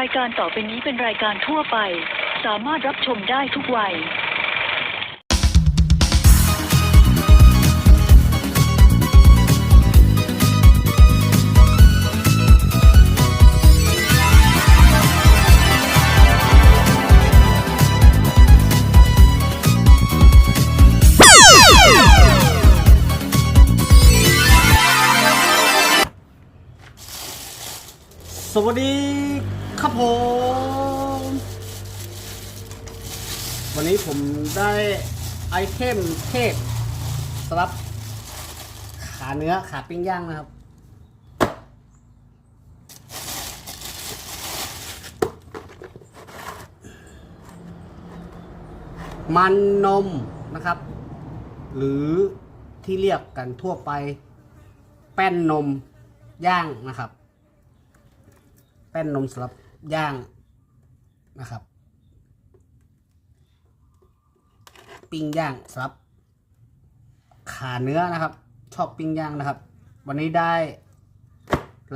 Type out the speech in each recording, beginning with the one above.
รายการต่อไปนี้เป็นรายการทั่วไป สามารถรับชมได้ทุกวัย สวัสดี ครับผมวันนี้ผมได้ไอเทมเทพสำหรับขาเนื้อขาปิ้งย่างนะครับ มันนมนะครับ หรือที่เรียกกันทั่วไป แป้นนมย่างนะครับ แป้นนมสำหรับ ย่างนะครับ ปิ้งย่างสำหรับขาเนื้อนะครับ ชอบปิ้งย่างนะครับ วันนี้ได้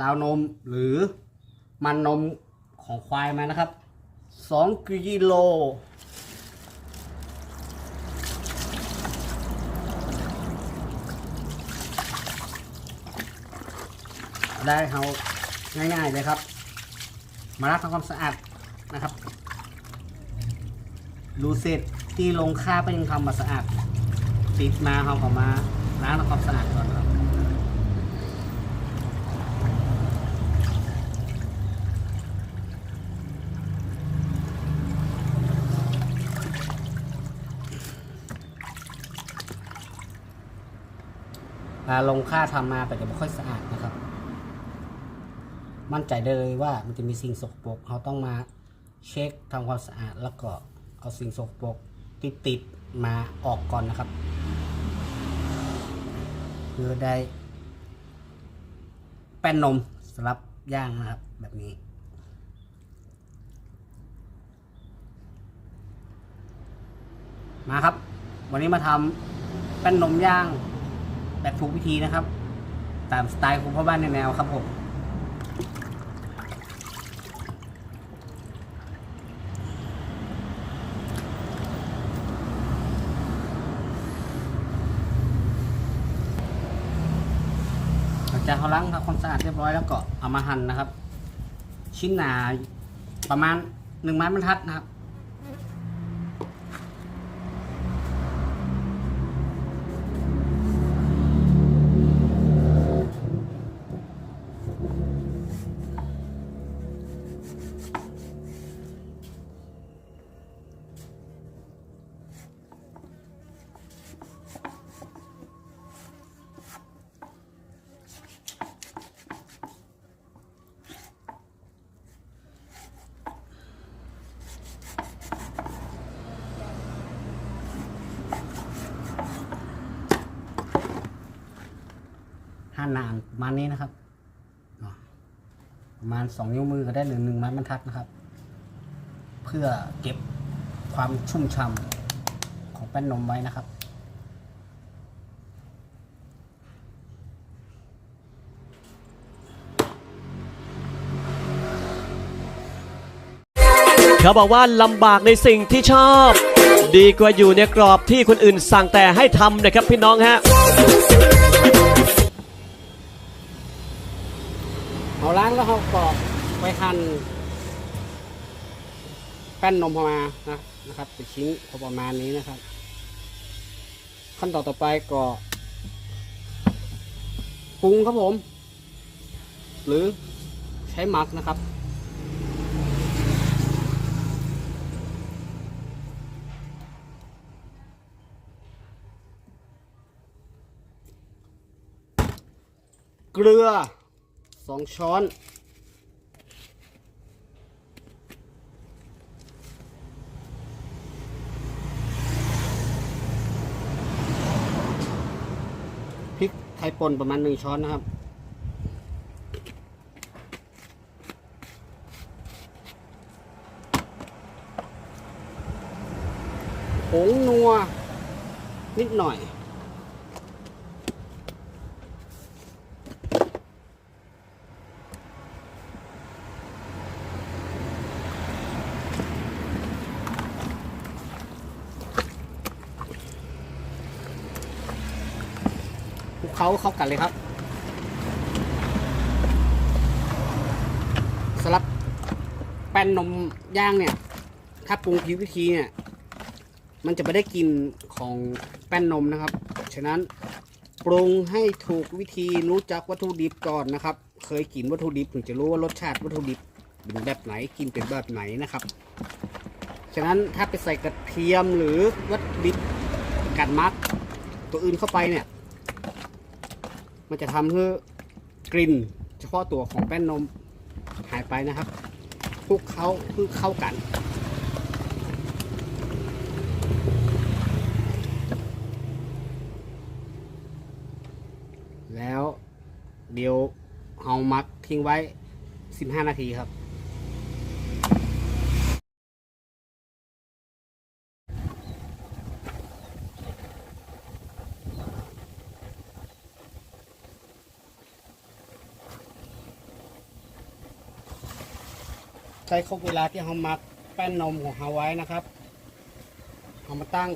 ราวนมหรือมันนมของควายมานะครับสองกิโลได้เขาง่ายๆเลยครับ มาล้างทำความสะอาดนะครับรูเสร็จที่ลงค่าก็ยังทำมาสะอาด ติดมาเขาก็มาล้างทำความสะอาดก่อนครับลาลงค่าทำมาแต่จะไม่ค่อยสะอาดนะครับ มั่นใจได้เลยว่ามันจะมีสิ่งสกปรกเราต้องมาเช็คทำความสะอาดแล้วก็เอาสิ่งสกปรกติดติดๆมาออกก่อนนะครับเพื่อได้ แป้นนมสำหรับย่างนะครับ แบบนี้ มาครับ วันนี้มาทำแป้นนมย่างแบบถูกวิธีนะครับ ตามสไตล์ของพ่อบ้านในแนวครับผม จากเขาล้างทำความสะอาดเรียบร้อยแล้วก็เอามาหั่นนะครับ ชิ้นหนาประมาณหนึ่งไม้บรรทัดนะครับ หั่นานประมาณนี้นะครับประมาณสองนิ้วมือก็ได้หรือหนึ่งไม้บรรทัดนะครับ เพื่อเก็บความชุ่มฉ่ำของแป้นนมไว้นะครับเขาบอกว่าลำบากในสิ่งที่ชอบ ดีกว่าอยู่ในกรอบที่คนอื่นสั่งแต่ให้ทำนะครับพี่น้องฮะ เอาล้างแล้วเขาก็ไปหั่นแป้นนมออกมานะนะครับเป็นชิ้นพอประมาณนี้นะครับ ขั้นตอนต่อไปก็ปรุงครับผม หรือใช้หมักนะครับเกลือ สองช้อนพริกไทยป่นประมาณหนึ่งช้อนนะครับผงนัวนิดหน่อย น เคล้าเข้ากันเลยครับสำหรับแป้นนมย่างเนี่ย ถ้าปรุงผิดวิธีเนี่ย มันจะไม่ได้กลิ่นของแป้นนมนะครับ ฉะนั้นปรุงให้ถูกวิธีรู้จักวัตถุดิบก่อนนะครับ เคยกินวัตถุดิบถึงจะรู้ว่ารสชาติวัตถุดิบเป็นแบบไหนกินเป็นแบบไหนนะครับ ฉะนั้นถ้าไปใส่กระเทียมหรือวัตถุดิบกัดมักตัวอื่นเข้าไปเนี่ย มันจะทำให้กลิ่นเฉพาะตัวของแป้นนมหายไปนะครับคลุกเขาเพื่อเข้ากัน แล้วเดี๋ยวเอามักทิ้งไว้ 15 นาทีครับ ใช้ครบเวลาที่เขามักแป้นนมของเขาไว้นะครับเอามาตั้ง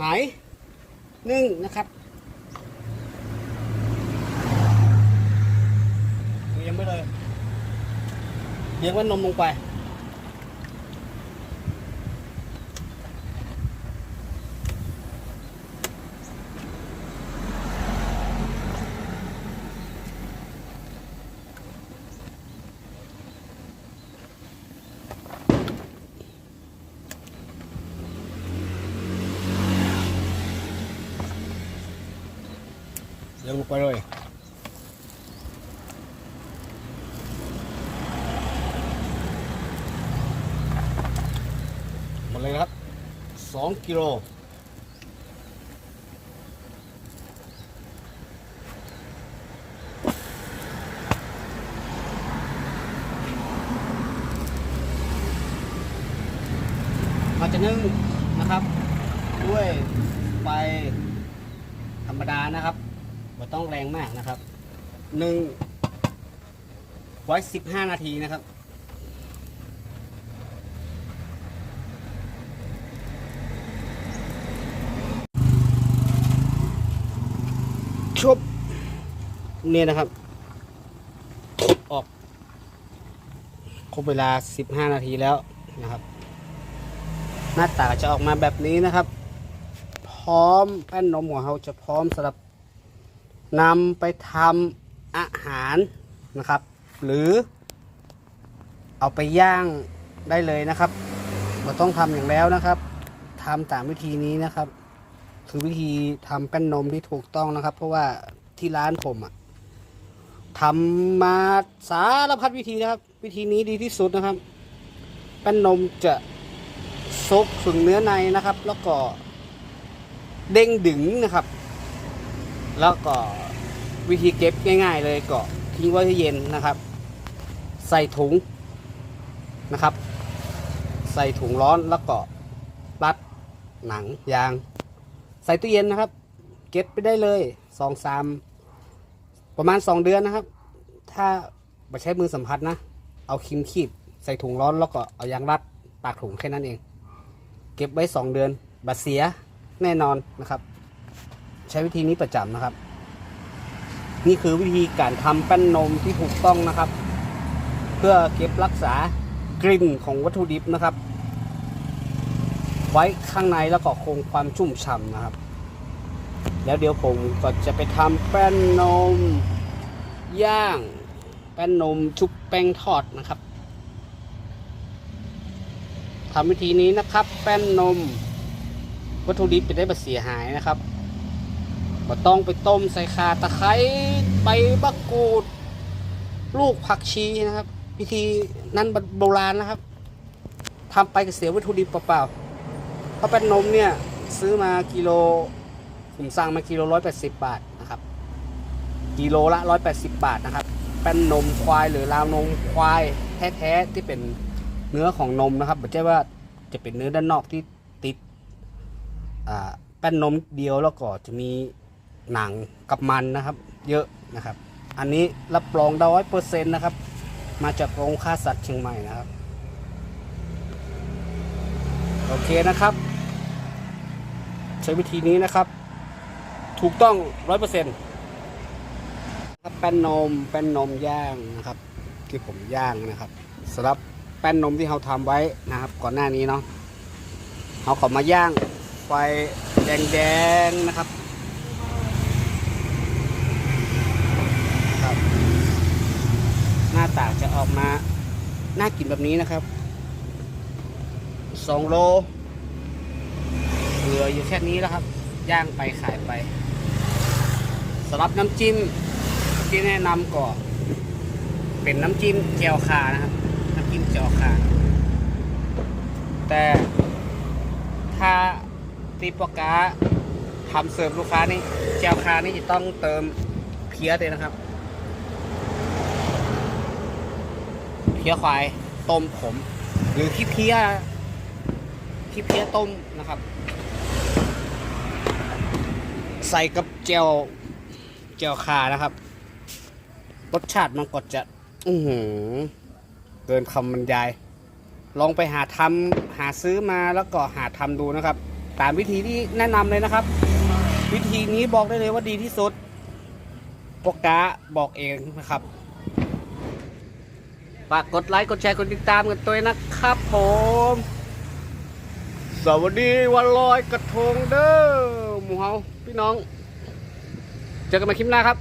หายนึ่งนะครับเลี้ยงไปเลยเลี้ยงว่านมลงไป เลี้ยงลงไปเลยหมดเลยครับ2กิโลเราจะนึ่งนะครับ ด้วยไฟธรรมดานะครับ ต้องแรงมากนะครับหนึ่งไว้สิบห้านาทีนะครับ ชุบเนี่ยนะครับชุบออกครบเวลา 15 นาทีแล้วนะครับ หน้าตาจะออกมาแบบนี้นะครับ พร้อมแป้นนมของเราจะพร้อมสำหรับ นำไปทำอาหารนะครับ หรือเอาไปย่างได้เลยนะครับเราต้องทำอย่างแล้วนะครับทำตามวิธีนี้นะครับ คือวิธีทำแป้นนมที่ถูกต้องนะครับ เพราะว่าที่ร้านผมอะทำมาสารพัดวิธีนะครับ วิธีนี้ดีที่สุดนะครับแป้นนมจะซุกถึงเนื้อในนะครับ แล้วก็เด้งดึงนะครับ แล้วก็วิธีเก็บง่าย ๆ เลยก็ทิ้งไว้ที่เย็นนะครับ ใส่ถุงนะครับ ใส่ถุงร้อนแล้วก็รัดหนังยาง ใส่ตู้เย็นนะครับ เก็บไปได้เลยสองสามประมาณสองเดือนนะครับ ถ้าไม่ใช้มือสัมผัสนะ เอาครีมคีบใส่ถุงร้อนแล้วก็เอายางรัดปากถุงแค่นั้นเอง เก็บไว้สองเดือนบัดเสียแน่นอนนะครับ ใช้วิธีนี้ประจำนะครับ นี่คือวิธีการทำแป้นนมที่ถูกต้องนะครับ เพื่อเก็บรักษากลิ่นของวัตถุดิบนะครับ ไว้ข้างในแล้วก็คงความชุ่มฉ่ำนะครับ แล้วเดี๋ยวผมก็จะไปทำแป้นนม ย่าง แป้นนมชุบแป้งทอดนะครับทำวิธีนี้นะครับ แป้นนม วัตถุดิบจะได้ไม่เสียหายนะครับ ก็ต้องไปต้มใส่ขาตะไคร้ใบมะกรูด ลูกผักชีนะครับวิธีนั้นโบราณนะครับทำไปก็เสียวัตถุดิบเปล่าๆเพราะแป้นนมเนี่ยซื้อมากิโลผมสั่งมากิโลร้อยแปดสิบบาทนะครับ กิโลละร้อยแปดสิบบาทนะครับ แป้นนมควายหรือราวนมควายแท้ๆที่เป็นเนื้อของนมนะครับไม่ใช่ว่าจะเป็นเนื้อด้านนอกที่ติดอ่าแป้นนมเดียวแล้วก็จะมี หนังกับมันนะครับ เยอะนะครับ อันนี้รับรองได้ร้อยเปอร์เซ็นต์นะครับ มาจากโรงฆ่าสัตว์เชียงใหม่นะครับ โอเคนะครับ ใช้วิธีนี้นะครับ ถูกต้องร้อยเปอร์เซ็นต์แป้นนมแป้นนมย่างนะครับ ที่ผมย่างนะครับสำหรับแป้นนมที่เราทำไว้นะครับ ก่อนหน้านี้เนาะเราขอมาย่างไฟแดงๆนะครับ หน้าตาจะออกมาน่ากินแบบนี้นะครับสองโลเหลืออยู่แค่นี้แล้วครับ ย่างไปขายไปสำหรับน้ำจิ้มที่แนะนำก่อนเป็นน้ำจิ้มเจียวคานะครับน้ำจิ้มเจียวคาแต่ถ้าตีปอกาทำเสิร์ฟลูกค้านี่เจียวคานี่จะต้องเติมเพี้ยเลยนะครับ เพี้ยควายต้มขมหรือขี้เพี้ยขี้เพี้ยต้มนะครับ ใส่กับเจลเจลคานะครับ รสชาติมันก็จะอือหือเกินคำบรรยาย ลองไปหาทำหาซื้อมาแล้วก็หาทำดูนะครับ ตามวิธีที่แนะนำเลยนะครับ วิธีนี้บอกได้เลยว่าดีที่สุดปกกาบอกเองนะครับ ฝากกดไลค์ กดแชร์ กดติดตามกันด้วยนะครับผม สวัสดีวันลอยกระทงเด้อหมูเฮาพี่น้อง เจอกันใหม่คลิปหน้าครับ